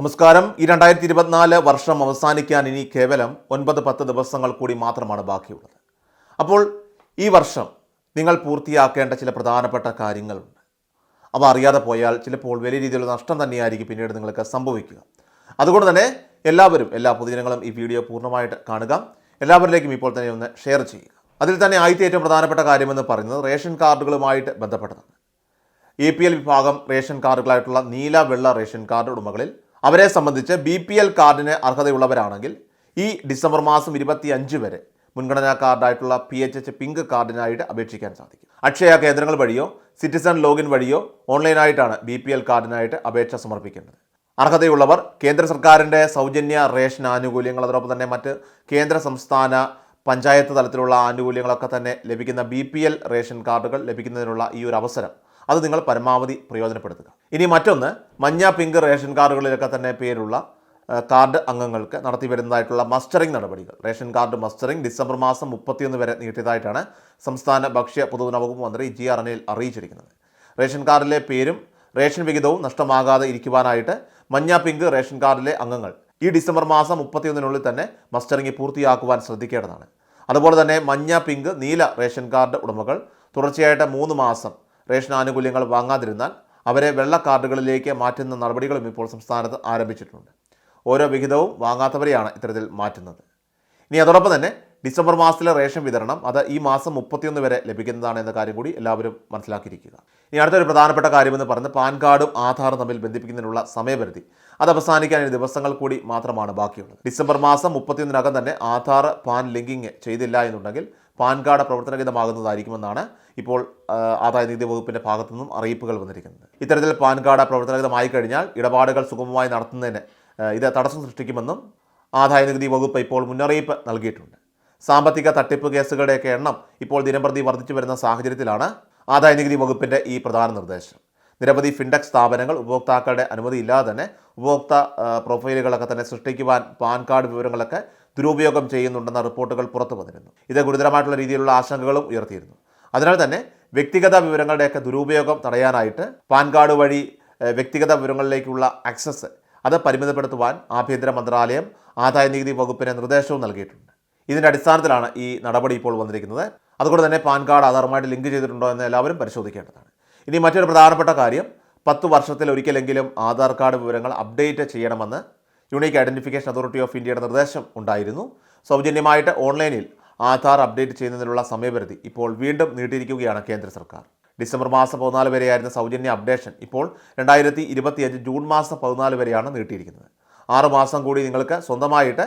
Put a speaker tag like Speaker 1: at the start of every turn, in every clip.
Speaker 1: നമസ്കാരം. ഈ രണ്ടായിരത്തി ഇരുപത്തിനാല് വർഷം അവസാനിക്കാൻ ഇനി കേവലം ഒൻപത് പത്ത് ദിവസങ്ങൾ കൂടി മാത്രമാണ് ബാക്കിയുള്ളത്. അപ്പോൾ ഈ വർഷം നിങ്ങൾ പൂർത്തിയാക്കേണ്ട ചില പ്രധാനപ്പെട്ട കാര്യങ്ങളുണ്ട്. അവ അറിയാതെ പോയാൽ ചിലപ്പോൾ വലിയ രീതിയിലുള്ള നഷ്ടം തന്നെയായിരിക്കും പിന്നീട് നിങ്ങൾക്ക് സംഭവിക്കുക. അതുകൊണ്ട് തന്നെ എല്ലാവരും എല്ലാ പൊതുജനങ്ങളും ഈ വീഡിയോ പൂർണമായിട്ട് കാണുക. എല്ലാവരിലേക്കും ഇപ്പോൾ തന്നെ ഒന്ന് ഷെയർ ചെയ്യുക. അതിൽ തന്നെ ആദ്യത്തെ ഏറ്റവും പ്രധാനപ്പെട്ട കാര്യമെന്ന് പറയുന്നത് റേഷൻ കാർഡുകളുമായിട്ട് ബന്ധപ്പെട്ടതാണ്. എ പി എൽ വിഭാഗം റേഷൻ കാർഡുകളായിട്ടുള്ള നീല വെള്ള റേഷൻ കാർഡ് ഉടമകളിൽ അവരെ സംബന്ധിച്ച് ബി പി എൽ കാർഡിന് അർഹതയുള്ളവരാണെങ്കിൽ ഈ ഡിസംബർ മാസം ഇരുപത്തി അഞ്ച് വരെ മുൻഗണനാ കാർഡായിട്ടുള്ള പി എച്ച് എച്ച് പിങ്ക് കാർഡിനായിട്ട് അപേക്ഷിക്കാൻ സാധിക്കും. അക്ഷയ കേന്ദ്രങ്ങൾ വഴിയോ സിറ്റിസൺ ലോഗിൻ വഴിയോ ഓൺലൈനായിട്ടാണ് ബി പി എൽ കാർഡിനായിട്ട് അപേക്ഷ സമർപ്പിക്കേണ്ടത് അർഹതയുള്ളവർ കേന്ദ്ര സർക്കാരിന്റെ സൗജന്യ റേഷൻ ആനുകൂല്യങ്ങൾ അതോടൊപ്പം തന്നെ മറ്റ് കേന്ദ്ര സംസ്ഥാന പഞ്ചായത്ത് തലത്തിലുള്ള ആനുകൂല്യങ്ങളൊക്കെ തന്നെ ലഭിക്കുന്ന ബി റേഷൻ കാർഡുകൾ ലഭിക്കുന്നതിനുള്ള ഈ ഒരു അവസരം അത് നിങ്ങൾ പരമാവധി പ്രയോജനപ്പെടുത്തുക. ഇനി മറ്റൊന്ന് മഞ്ഞ പിങ്ക് റേഷൻ കാർഡുകളിലൊക്കെ തന്നെ പേരുള്ള കാർഡ് അംഗങ്ങൾക്ക് നടത്തി വരുന്നതായിട്ടുള്ള മസ്റ്ററിംഗ് നടപടികൾ. റേഷൻ കാർഡ് മസ്റ്ററിംഗ് ഡിസംബർ മാസം മുപ്പത്തിയൊന്ന് വരെ നീട്ടിയതായിട്ടാണ് സംസ്ഥാന ഭക്ഷ്യ പൊതുജന വകുപ്പ് മന്ത്രി ജി ആർ അനിൽ അറിയിച്ചിരിക്കുന്നത്. റേഷൻ കാർഡിലെ പേരും റേഷൻ വിഹിതവും നഷ്ടമാകാതെ ഇരിക്കുവാനായിട്ട് മഞ്ഞ പിങ്ക് റേഷൻ കാർഡിലെ അംഗങ്ങൾ ഈ ഡിസംബർ മാസം മുപ്പത്തിയൊന്നിനുള്ളിൽ തന്നെ മസ്റ്ററിംഗ് പൂർത്തിയാക്കുവാൻ ശ്രദ്ധിക്കേണ്ടതാണ്. അതുപോലെ തന്നെ മഞ്ഞ പിങ്ക് നീല റേഷൻ കാർഡ് ഉടമകൾ തുടർച്ചയായിട്ട് മൂന്ന് മാസം റേഷൻ ആനുകൂല്യങ്ങൾ വാങ്ങാതിരുന്നാൽ അവരെ വെള്ള കാർഡുകളിലേക്ക് മാറ്റുന്ന നടപടികളും ഇപ്പോൾ സംസ്ഥാനത്ത് ആരംഭിച്ചിട്ടുണ്ട്. ഓരോ വിഹിതവും വാങ്ങാത്തവരെയാണ് ഇത്തരത്തിൽ മാറ്റുന്നത്. ഇനി അതോടൊപ്പം തന്നെ ഡിസംബർ മാസത്തിലെ റേഷൻ വിതരണം അത് ഈ മാസം മുപ്പത്തിയൊന്ന് വരെ ലഭിക്കുന്നതാണ് എന്ന കാര്യം കൂടി എല്ലാവരും മനസ്സിലാക്കിയിരിക്കുക. ഇനി അടുത്തൊരു പ്രധാനപ്പെട്ട കാര്യമെന്ന് പറഞ്ഞ് പാൻ കാർഡും ആധാറും തമ്മിൽ ബന്ധിപ്പിക്കുന്നതിനുള്ള സമയപരിധി അത് അവസാനിക്കാൻ ഇനി ദിവസങ്ങൾ കൂടി മാത്രമാണ് ബാക്കിയുള്ളത്. ഡിസംബർ മാസം മുപ്പത്തിയൊന്നിനകം തന്നെ ആധാർ പാൻ ലിങ്കിങ് ചെയ്തില്ല എന്നുണ്ടെങ്കിൽ പാൻ കാർഡ് പ്രവർത്തനരഹിതമാകുന്നതായിരിക്കുമെന്നാണ് ഇപ്പോൾ ആദായ നികുതി വകുപ്പിന്റെ ഭാഗത്തു നിന്നും അറിയിപ്പുകൾ വന്നിരിക്കുന്നത്. ഇത്തരത്തിൽ പാൻ കാർഡ് പ്രവർത്തനരഹിതമായി കഴിഞ്ഞാൽ ഇടപാടുകൾ സുഗമമായി നടത്തുന്നതിന് ഇത് തടസ്സം സൃഷ്ടിക്കുമെന്നും ആദായ നികുതി വകുപ്പ് ഇപ്പോൾ മുന്നറിയിപ്പ് നൽകിയിട്ടുണ്ട്. സാമ്പത്തിക തട്ടിപ്പ് കേസുകളുടെയൊക്കെ എണ്ണം ഇപ്പോൾ ദിനംപ്രതി വർദ്ധിച്ചു വരുന്ന സാഹചര്യത്തിലാണ് ആദായ നികുതി വകുപ്പിന്റെ ഈ പ്രധാന നിർദ്ദേശം. നിരവധി ഫിൻടെക് സ്ഥാപനങ്ങൾ ഉപഭോക്താക്കളുടെ അനുമതിയില്ലാതെ തന്നെ ഉപഭോക്ത പ്രൊഫൈലുകളൊക്കെ തന്നെ സൃഷ്ടിക്കുവാൻ പാൻ കാർഡ് വിവരങ്ങളൊക്കെ ദുരുപയോഗം ചെയ്യുന്നുണ്ടെന്ന റിപ്പോർട്ടുകൾ പുറത്തു വന്നിരുന്നു. ഇത് ഗുരുതരമായിട്ടുള്ള രീതിയിലുള്ള ആശങ്കകളും ഉയർത്തിയിരുന്നു. അതിനാൽ തന്നെ വ്യക്തിഗത വിവരങ്ങളുടെയൊക്കെ ദുരുപയോഗം തടയാനായിട്ട് പാൻ കാർഡ് വഴി വ്യക്തിഗത വിവരങ്ങളിലേക്കുള്ള ആക്സസ് അത് പരിമിതപ്പെടുത്തുവാൻ ആഭ്യന്തര മന്ത്രാലയം ആദായ നികുതി വകുപ്പിന് നിർദ്ദേശവും നൽകിയിട്ടുണ്ട്. ഇതിന്റെ അടിസ്ഥാനത്തിലാണ് ഈ നടപടി ഇപ്പോൾ വന്നിരിക്കുന്നത്. അതുകൊണ്ട് തന്നെ പാൻ കാർഡ് ആധാറുമായിട്ട് ലിങ്ക് ചെയ്തിട്ടുണ്ടോ എന്ന് എല്ലാവരും പരിശോധിക്കേണ്ടതാണ്. ഇനി മറ്റൊരു പ്രധാനപ്പെട്ട കാര്യം പത്ത് വർഷത്തിൽ ഒരിക്കലെങ്കിലും ആധാർ കാർഡ് വിവരങ്ങൾ അപ്ഡേറ്റ് ചെയ്യണമെന്ന് യൂണീക്ക് ഐഡന്റിഫിക്കേഷൻ അതോറിറ്റി ഓഫ് ഇന്ത്യയുടെ നിർദ്ദേശം ഉണ്ടായിരുന്നു. സൗജന്യമായിട്ട് ഓൺലൈനിൽ ആധാർ അപ്ഡേറ്റ് ചെയ്യുന്നതിനുള്ള സമയപരിധി ഇപ്പോൾ വീണ്ടും നീട്ടിയിരിക്കുകയാണ് കേന്ദ്ര സർക്കാർ. ഡിസംബർ മാസം പതിനാല് വരെയായിരുന്ന സൗജന്യ അപ്ഡേഷൻ ഇപ്പോൾ രണ്ടായിരത്തി ഇരുപത്തിയഞ്ച് ജൂൺ മാസം പതിനാല് വരെയാണ് നീട്ടിയിരിക്കുന്നത്. ആറ് മാസം കൂടി നിങ്ങൾക്ക് സ്വന്തമായിട്ട്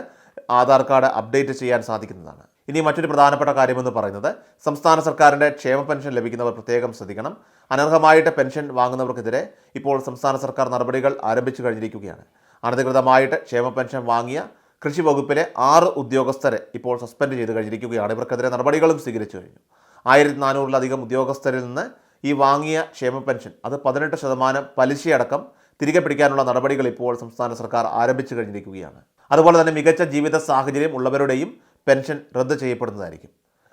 Speaker 1: ആധാർ കാർഡ് അപ്ഡേറ്റ് ചെയ്യാൻ സാധിക്കുന്നതാണ്. ഇനി മറ്റൊരു പ്രധാനപ്പെട്ട കാര്യമെന്ന് പറയുന്നത് സംസ്ഥാന സർക്കാരിന്റെ ക്ഷേമ പെൻഷൻ ലഭിക്കുന്നവർ പ്രത്യേകം ശ്രദ്ധിക്കണം. അനർഹമായിട്ട് പെൻഷൻ വാങ്ങുന്നവർക്കെതിരെ ഇപ്പോൾ സംസ്ഥാന സർക്കാർ നടപടികൾ ആരംഭിച്ചു കഴിഞ്ഞിരിക്കുകയാണ്. അനധികൃതമായിട്ട് ക്ഷേമ പെൻഷൻ വാങ്ങിയ കൃഷി വകുപ്പിലെ ആറ് ഉദ്യോഗസ്ഥരെ ഇപ്പോൾ സസ്പെൻഡ് ചെയ്ത് കഴിഞ്ഞിരിക്കുകയാണ്. ഇവർക്കെതിരെ നടപടികളും സ്വീകരിച്ചു കഴിഞ്ഞു. ആയിരത്തി നാനൂറിലധികം ഉദ്യോഗസ്ഥരിൽ നിന്ന് ഈ വാങ്ങിയ ക്ഷേമ പെൻഷൻ അത് പതിനെട്ട് ശതമാനം പലിശയടക്കം തിരികെ പിടിക്കാനുള്ള നടപടികൾ ഇപ്പോൾ സംസ്ഥാന സർക്കാർ ആരംഭിച്ചു കഴിഞ്ഞിരിക്കുകയാണ്. അതുപോലെ തന്നെ മികച്ച ജീവിത സാഹചര്യം ഉള്ളവരുടെയും പെൻഷൻ റദ്ദ് ചെയ്യപ്പെടുന്നതായിരിക്കും.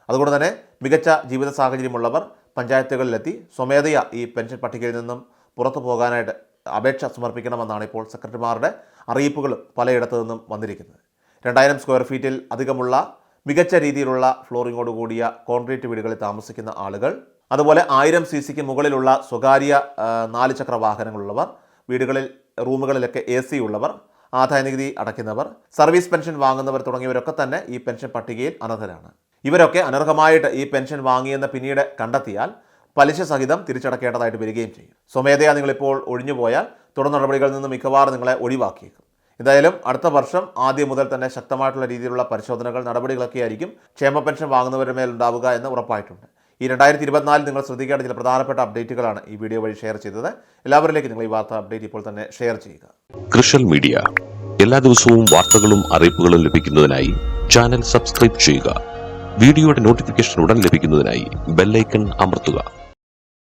Speaker 1: അതുകൊണ്ട് തന്നെ മികച്ച ജീവിത സാഹചര്യമുള്ളവർ പഞ്ചായത്തുകളിലെത്തി സ്വമേധയാ ഈ പെൻഷൻ പട്ടികയിൽ നിന്നും പുറത്തു പോകാനായിട്ട് അപേക്ഷ സമർപ്പിക്കണമെന്നാണ് ഇപ്പോൾ സെക്രട്ടറിമാരുടെ അറിയിപ്പുകൾ പലയിടത്തു നിന്നും വന്നിരിക്കുന്നത്. രണ്ടായിരം സ്ക്വയർ ഫീറ്റിൽ അധികമുള്ള മികച്ച രീതിയിലുള്ള ഫ്ലോറിങ്ങോട് കൂടിയ കോൺക്രീറ്റ് വീടുകളിൽ താമസിക്കുന്ന ആളുകൾ അതുപോലെ ആയിരം സി സിക്ക് മുകളിലുള്ള സ്വകാര്യ നാല് ചക്ര വാഹനങ്ങളുള്ളവർ വീടുകളിൽ റൂമുകളിലൊക്കെ എ സി ഉള്ളവർ ആദായ നികുതി അടയ്ക്കുന്നവർ സർവീസ് പെൻഷൻ വാങ്ങുന്നവർ തുടങ്ങിയവരൊക്കെ തന്നെ ഈ പെൻഷൻ പട്ടികയിൽ അനർഹരാണ്. ഇവരൊക്കെ അനർഹമായിട്ട് ഈ പെൻഷൻ വാങ്ങിയെന്ന് പിന്നീട് കണ്ടെത്തിയാൽ പലിശ സഹിതം തിരിച്ചടക്കേണ്ടതായിട്ട് വരികയും ചെയ്യും. സ്വമേധയാ നിങ്ങളിപ്പോൾ ഒഴിഞ്ഞുപോയാൽ തുടർ നടപടികളിൽ നിന്ന് മിക്കവാറും നിങ്ങളെ ഒഴിവാക്കിയേക്കും. എന്തായാലും അടുത്ത വർഷം ആദ്യം മുതൽ തന്നെ ശക്തമായിട്ടുള്ള രീതിയിലുള്ള പരിശോധനകൾ നടപടികളൊക്കെ ആയിരിക്കും ക്ഷേമ പെൻഷൻ വാങ്ങുന്നവരുടെ മേൽ ഉണ്ടാവുക എന്ന് ഉറപ്പായിട്ടുണ്ട്. ഈ രണ്ടായിരത്തി ഇരുപത്തിനാലിൽ നിങ്ങൾ ശ്രദ്ധിക്കേണ്ട ചില പ്രധാനപ്പെട്ട അപ്ഡേറ്റുകളാണ് ഈ വീഡിയോ വഴി ഷെയർ ചെയ്തത്. എല്ലാവരിലേക്കും നിങ്ങൾ ഈ വാർത്ത അപ്ഡേറ്റ് ഇപ്പോൾ തന്നെ ഷെയർ ചെയ്യുക.
Speaker 2: കൃഷൽ മീഡിയ. എല്ലാ ദിവസവും വാർത്തകളും അറിയിപ്പുകളും ലഭിക്കുന്നതിനായി ചാനൽ സബ്സ്ക്രൈബ് ചെയ്യുക. വീഡിയോയുടെ നോട്ടിഫിക്കേഷൻ ഉടൻ ലഭിക്കുന്നതിനായി ബെല്ലൈക്കൺ അമർത്തുക.